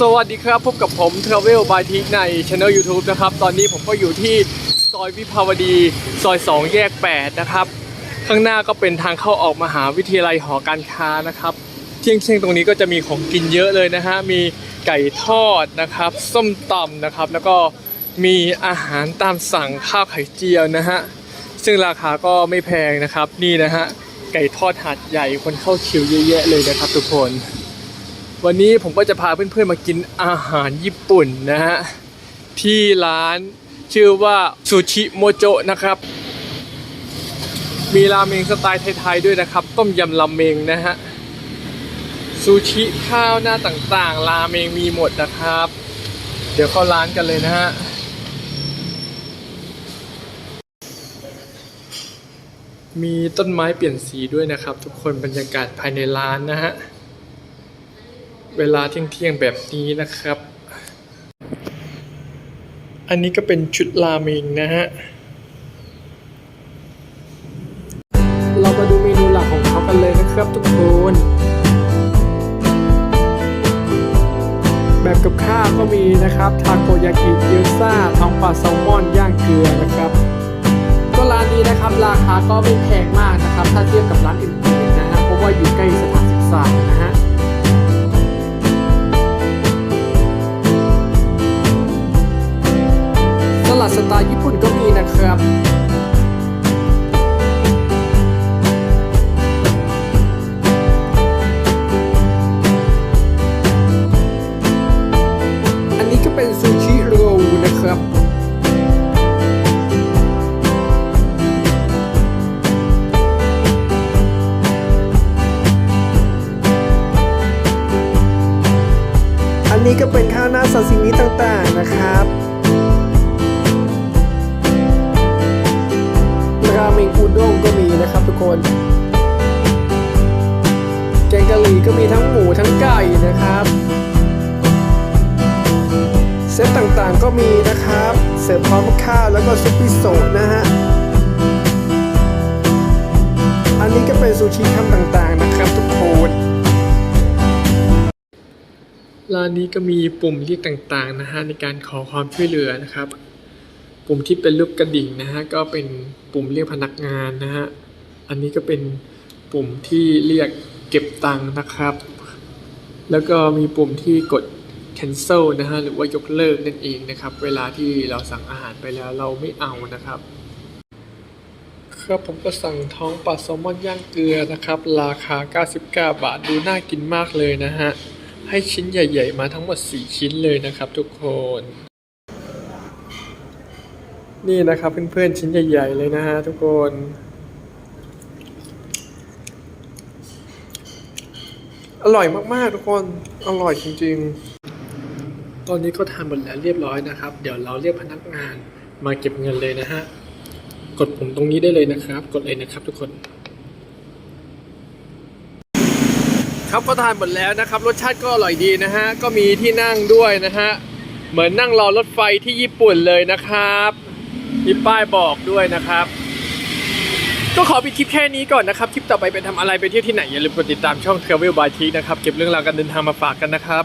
สวัสดีครับพบกับผม Travel by t ใน Channel YouTube นะครับ ตอนนี้ผมก็อยู่ที่ซอยวิภาวดี ซอย 2 แยก 8 นะครับ ข้างหน้าก็เป็นทางเข้าออกมหาวิทยาลัยหอการค้านะครับ เที่ยงเที่ยงตรงนี้ก็จะมีของกินเยอะเลยนะฮะ มีไก่ทอดนะครับ ส้มตำนะครับ แล้วก็มีอาหารตามสั่งข้าวไข่เจียวนะฮะ ซึ่งราคาก็ไม่แพงนะครับ นี่นะฮะ ไก่ทอดหาดใหญ่คนเข้าคิวเยอะแยะเลยนะครับทุกคน วันนี้ผมก็จะพาเพื่อนๆมากินอาหารญี่ปุ่นนะฮะที่ร้านชื่อว่าซูชิโมโจนะครับ มีราเมงสไตล์ไทยๆด้วยนะครับ ต้มยำราเมงนะฮะซูชิข้าวหน้าต่างๆ ราเมงมีหมดนะครับ เดี๋ยวเข้าร้านกันเลยนะฮะมีต้นไม้เปลี่ยนสีด้วยนะครับ ทุกคนบรรยากาศภายในร้านนะฮะ เวลาเที่ยงๆแบบนี้นะครับ อันนี้ก็เป็นชุดราเมงนะฮะ เรามาดูเมนูหลักของเขากันเลยนะครับทุกคน แบบกับข้าวก็มีนะครับ ทาโกยากิเกี๊ยวซ่าทองปลาแซลมอนย่างเกลือนะครับ ก็ร้านนี้นะครับราคาก็ไม่แพงมากนะครับ ถ้าเทียบกับร้านอื่นๆนะฮะ เพราะว่าอยู่ใกล้สถานศึกษานะฮะ สลัดสไตล์ญี่ปุ่นก็มีนะครับอันนี้ก็เป็นซูชิโรลนะครับอันนี้ก็เป็นข้าวหน้าซาซิมิต่างๆนะครับ นะครับทุกคนแกงกะหรี่ก็มีทั้งหมูทั้งไก่นะครับ เซตต่างๆก็มีนะครับ เสิร์ฟพร้อมข้าวแล้วก็ซุปมิโซนะฮะ อันนี้ก็เป็นซูชิคำต่างๆนะครับทุกคนร้านนี้ก็มีปุ่มเรียกต่างๆนะฮะในการขอความช่วยเหลือนะครับ ปุ่มที่เป็นรูปกระดิ่งนะฮะก็เป็นปุ่มเรียกพนักงานนะฮะ อันนี้ก็เป็นปุ่มที่เรียกเก็บตังค์นะครับ แล้วก็มีปุ่มที่กด cancel นะฮะหรือว่ายกเลิกนั่นเองนะครับ เวลาที่เราสั่งอาหารไปแล้วเราไม่เอานะครับ ครับผมก็สั่งท้องปลาแซลมอนย่างเกลือนะครับ ราคา 99 บาทดูน่ากินมากเลยนะฮะ ให้ชิ้นใหญ่ ๆ มาทั้งหมด 4 ชิ้นเลยนะครับทุกคน นี่นะครับเพื่อนๆชิ้นใหญ่ ๆ เลยนะฮะทุกคน อร่อยมากๆ ทุกคน อร่อยจริง ๆ ตอนนี้ก็ทานหมดแล้วเรียบร้อยนะครับ เดี๋ยวเราเรียกพนักงานมาเก็บเงินเลยนะฮะ กดปุ่มตรงนี้ได้เลยนะครับ กดเลยนะครับทุกคน ครับก็ทานหมดแล้วนะครับ รสชาติก็อร่อยดีนะฮะ ก็มีที่นั่งด้วยนะฮะ เหมือนนั่งรอรถไฟที่ญี่ปุ่นเลยนะครับ มีป้ายบอกด้วยนะครับ ก็ขอปิดคลิปแค่นี้ก่อนนะครับ คลิปต่อไปเป็นทำอะไรไปเที่ยวที่ไหน อย่าลืมกดติดตามช่อง Travel by T นะครับเก็บเรื่องราวการเดินทางมาฝากกันนะครับ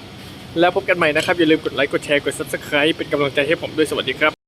แล้วพบกันใหม่นะครับ อย่าลืมกดไลค์กดแชร์กด Subscribe เป็นกำลังใจให้ผมด้วยสวัสดีครับ